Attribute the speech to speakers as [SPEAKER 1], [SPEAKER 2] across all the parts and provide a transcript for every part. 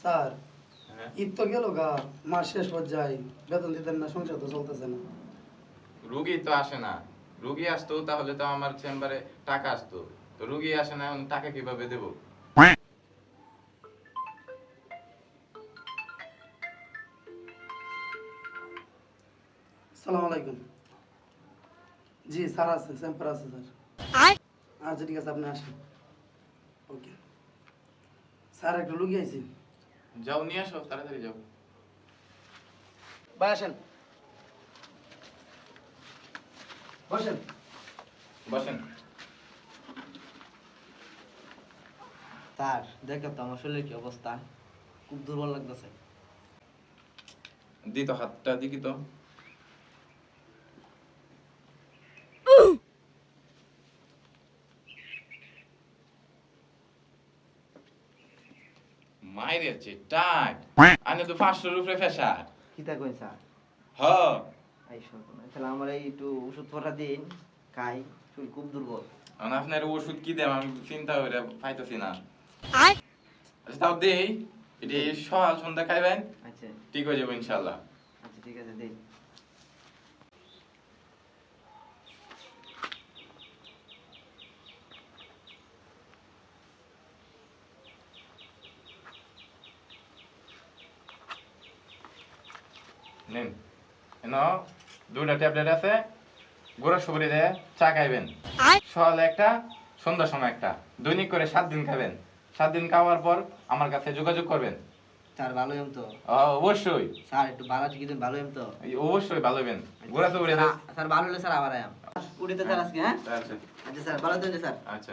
[SPEAKER 1] Sir
[SPEAKER 2] হ্যাঁ?
[SPEAKER 1] ঈদ তো গেল গা মাস শেষ পর্যায়ে বেতন দিতেন না সংসার তো চলতেছে না।
[SPEAKER 2] রুগী তো আসে না। রুগী আসতো তাহলে তো আমার চেম্বারে টাকা আসতো। তো রুগী আসে না এখন টাকা কীভাবে দেবো?
[SPEAKER 1] সালাম আলাইকুম। জি স্যার আছে স্যাম্পার আছে স্যার। আচ্ছা ঠিক আছে আপনি আসেন। ওকে। স্যার একটু লুকিয়ে আইছি।
[SPEAKER 2] যাও নিয়ে আসো তাড়াতাড়ি যাও।
[SPEAKER 1] ভাই আসেন। বসেন।
[SPEAKER 2] বসেন।
[SPEAKER 3] তার দেখো তো আমার শরীরের কি অবস্থা। খুব দুর্বল লাগতেছে।
[SPEAKER 2] দি তো হাতটা দেখি তো। টাইট আনে তো পাঁচশোর উপরে ফেসার
[SPEAKER 3] কিতা কই স্যার?
[SPEAKER 2] হ
[SPEAKER 3] আই তাহলে আমার এই একটু ওষুধ পড়া দিন খাই চুল খুব দুর্বল।
[SPEAKER 2] আমি আপনার ওষুধ কি দেব আমি চিন্তা করে পাইতেছি না। আচ্ছা তাও দেই। এটি সকাল সন্ধ্যা খাইবেন।
[SPEAKER 3] আচ্ছা।
[SPEAKER 2] ঠিক হয়ে যাব ইনশাল্লাহ।
[SPEAKER 3] আচ্ছা ঠিক আছে দিন।
[SPEAKER 2] নিন। এন দুটা ট্যাবলেট আছে গোড়া সুপারি দিয়ে চা খাইবেন। সকালে একটা সন্ধ্যার সময় একটা। দৈনিক করে সাত দিন খাবেন। সাত দিন খাওয়ার পর আমার কাছে যোগাযোগ করবেন।
[SPEAKER 3] স্যার ভালো হইম তো?
[SPEAKER 2] অবশ্যই।
[SPEAKER 3] স্যার একটু ভালো ঠিক দিন ভালো হইম তো?
[SPEAKER 2] অবশ্যই ভালো হবেন গোড়া সুপারি
[SPEAKER 3] স্যার, স্যার ভালো হলে স্যার আবার আয়াম। উড়িতে স্যার আজকে হ্যাঁ?
[SPEAKER 2] আচ্ছা।
[SPEAKER 3] আচ্ছা স্যার ভালো থাকবেন স্যার।
[SPEAKER 2] আচ্ছা।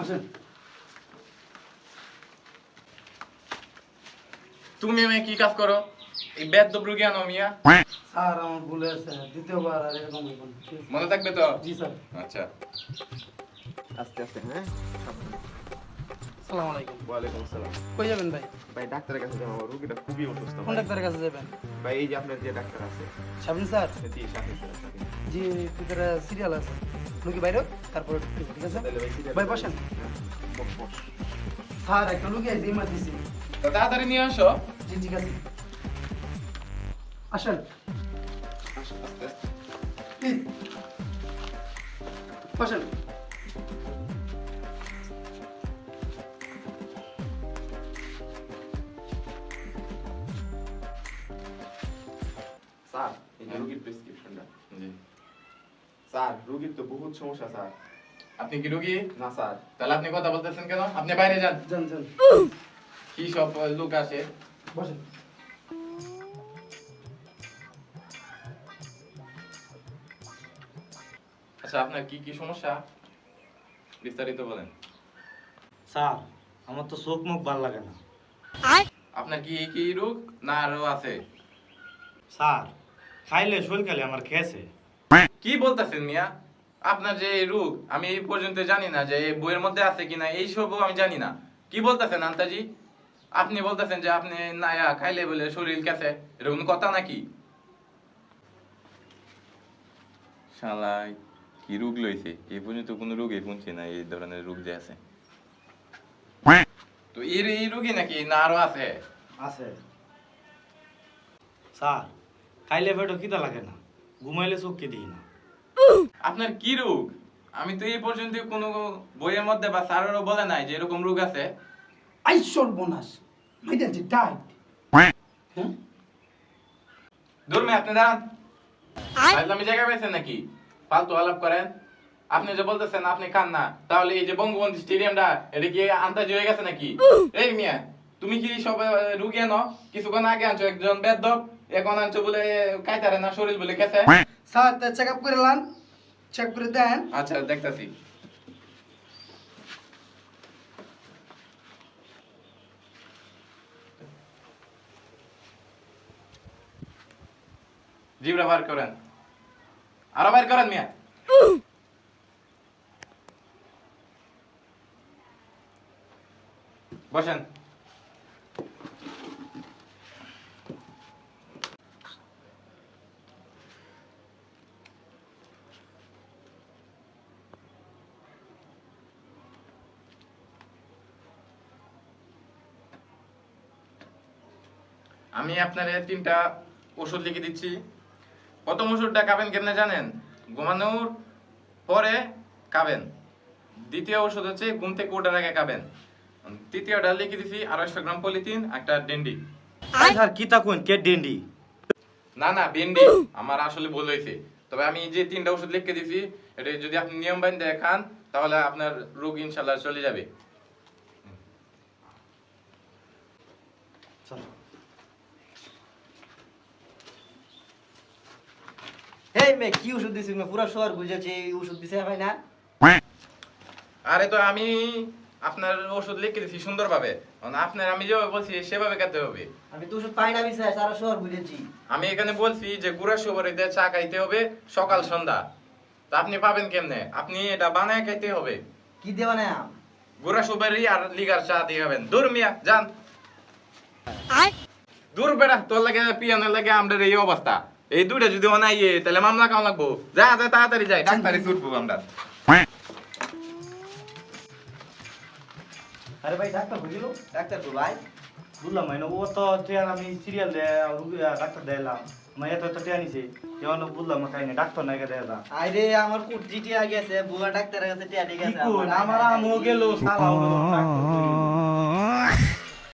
[SPEAKER 1] আসেন।
[SPEAKER 2] তুমি মেয়ে কি কাজ করো? এই বেদ রুগী আনো মিয়া।
[SPEAKER 1] স্যার আমার ভুলে আছে দ্বিতীয়বার আর এরকম।
[SPEAKER 2] মনে থাকবে তো?
[SPEAKER 1] জি স্যার।
[SPEAKER 2] আচ্ছা।
[SPEAKER 3] আস্তে আস্তে হ্যাঁ?
[SPEAKER 1] সালাম আলাইকুম।
[SPEAKER 4] ওয়ালাইকুম আসসালাম।
[SPEAKER 1] কই যাবেন ভাই?
[SPEAKER 4] ভাই ডাক্তারের কাছে যাব। রুগীটা খুবই অসুস্থ
[SPEAKER 1] কোন ডাক্তারের কাছে যাবেন?
[SPEAKER 4] ভাই এই যে আপনার যে ডাক্তার আছে।
[SPEAKER 1] সাবিন স্যার?
[SPEAKER 4] জি শাহিদ স্যার সাথে
[SPEAKER 1] জি ভিতরে সিরিয়াল আছে। লুকি বাইরে তারপর ঠিক আছে?
[SPEAKER 4] ভাই
[SPEAKER 1] ভাই বসেন।
[SPEAKER 4] হ্যাঁ, বস, বস।
[SPEAKER 1] স্যার একটা লুকি আছে ইমার্জেন্সি
[SPEAKER 2] তো তাড়াতাড়ি নিয়ে আসো।
[SPEAKER 1] জি ঠিক আছে। আসেন। বসেন।
[SPEAKER 4] স্যার এই যে প্রেসক্রিপশনটা
[SPEAKER 2] জি।
[SPEAKER 4] স্যার রুগীর তো বহুত সমস্যা স্যার।
[SPEAKER 2] আপনি কি রুগী?
[SPEAKER 4] না স্যার।
[SPEAKER 2] তাহলে আপনি কথা বলতেছেন কেন? আপনি বাইরে যান।
[SPEAKER 1] যান যান।
[SPEAKER 2] কি সব লোক আসে
[SPEAKER 1] বসেন
[SPEAKER 2] আচ্ছা আপনার কি কি সমস্যা? বিস্তারিত বলেন।
[SPEAKER 5] স্যার আমার তো চোখ মুখ ভালো লাগে না।
[SPEAKER 2] আপনার কি কি রোগ না আরও আছে?
[SPEAKER 5] স্যার খাইলে শরীর খালি আমার খেয়েছে।
[SPEAKER 2] কি বলতেছেন মিয়া? আপনার যে রোগ আমি এই পর্যন্ত জানি না যে এই বইয়ের মধ্যে আছে কিনা এই সবও আমি জানি না। কি বলতেছেন আন্তাজি? আপনি বলতেছেন যে আপনি নায়া খাইলে বলে শরীর কাছে এরকম কথা নাকি? শালাই কি রোগ লইছে? এই পর্যন্ত কোনো রোগে শুনছি না এই ধরনের রোগ যে আছে। তো এর এই রোগী নাকি না আরও আছে?
[SPEAKER 5] আছে। স্যার খাইলে পেটও খিদা লাগে না ঘুমাইলে চোখ কে দিই না।
[SPEAKER 2] আপনার কি রোগ? আমি তো এই পর্যন্ত কোনো বইয়ের মধ্যে বা স্যারেরও বলে নাই যে এরকম রোগ আছে।
[SPEAKER 1] আই সর্বনাশ! হ্যাঁ
[SPEAKER 2] দূর মে আপনি দাঁড়ান। আমি জায়গা পেয়েছেন নাকি? ফালতু আলাপ করেন। আপনি যে বলতেছেন আপনি খান না। তাহলে এই যে বঙ্গবন্ধু স্টেডিয়ামটা এটা কি আন্দাজ হয়ে গেছে নাকি? এই মিয়া তুমি কি সব আহ, রুগী আনো? কিছুক্ষণ আগে আনছো একজন এখন আনছো বলে কাইতারে না শরীর বলে গেছে
[SPEAKER 1] স্যার চেক আপ করে লান। চেক করে দেন।
[SPEAKER 2] আচ্ছা দেখতাছি। জিবরা বার করেন। আরও বার করেন মিয়া। বসেন। আমি আপনার তিনটা ওষুধ লিখে দিচ্ছি। প্রথম ওষুধটা খাবেন কেমনে জানেন? ঘুমানোর পরে খাবেন। দ্বিতীয় ওষুধ হচ্ছে ঘুম থেকে ওঠার আগে খাবেন। তৃতীয়টা লিখে দিচ্ছি আড়াইশো গ্রাম পলিথিন একটা ডেন্ডি।
[SPEAKER 5] স্যার কি তা কে ডেন্ডি?
[SPEAKER 2] না না ভেন্ডি। আমার আসলে ভুল হয়েছে। তবে আমি যে তিনটা ওষুধ লিখে দিছি এটা যদি আপনি নিয়ম বাইন্দে খান তাহলে আপনার রোগ ইনশাল্লাহ চলে যাবে।
[SPEAKER 5] চলো।
[SPEAKER 3] মে কি ওষুধ দিছিস মে পুরা শহর বুঝেছি এই ওষুধ দিছে ভাই না?
[SPEAKER 2] আরে তো আমি আপনার ওষুধ লিখে দিছি সুন্দরভাবে। মানে আপনার আমি যেভাবে বলছি সেভাবে খেতে হবে।
[SPEAKER 3] আমি তো ওষুধ পাই না বিছে সারা শহর বুঝেছি
[SPEAKER 2] আমি এখানে বলছি যে গুড়া সুপারি দিয়ে চা খাইতে হবে সকাল সন্ধ্যা। তা আপনি পাবেন কেমনে? আপনি এটা বানায় খাইতে হবে।
[SPEAKER 3] কি দেবা না
[SPEAKER 2] গুড়া সুপারি আর লিগার চা দিয়ে খাবেন। দূর মিয়া যান। দূর বেড়া তোর লাগে পিয়ানোর লাগে আমাদের এই অবস্থা। এই দুইটা যদি অনাইয়ে তাহলে মামলা কেমন লাগবো? যা যা তাড়াতাড়ি যাই ডাক্তারি ছুটবো আমরা।
[SPEAKER 5] আরে ভাই ডাক্তার বুঝিল?
[SPEAKER 3] ডাক্তার তো ভাই।
[SPEAKER 5] বুঝলাম মানে ও তো ট্রেন আমি সিরিয়াল ডাক্তার দিলাম মানে এত এত ট্রেন নিছে। যেমন বুঝলাম না কাহিনী ডাক্তার নাই দিলাম
[SPEAKER 3] আরে আমার কুট আগে গেছে বুয়া ডাক্তারের কাছে টিয়া
[SPEAKER 5] কোন আমার আমও গেল সালাও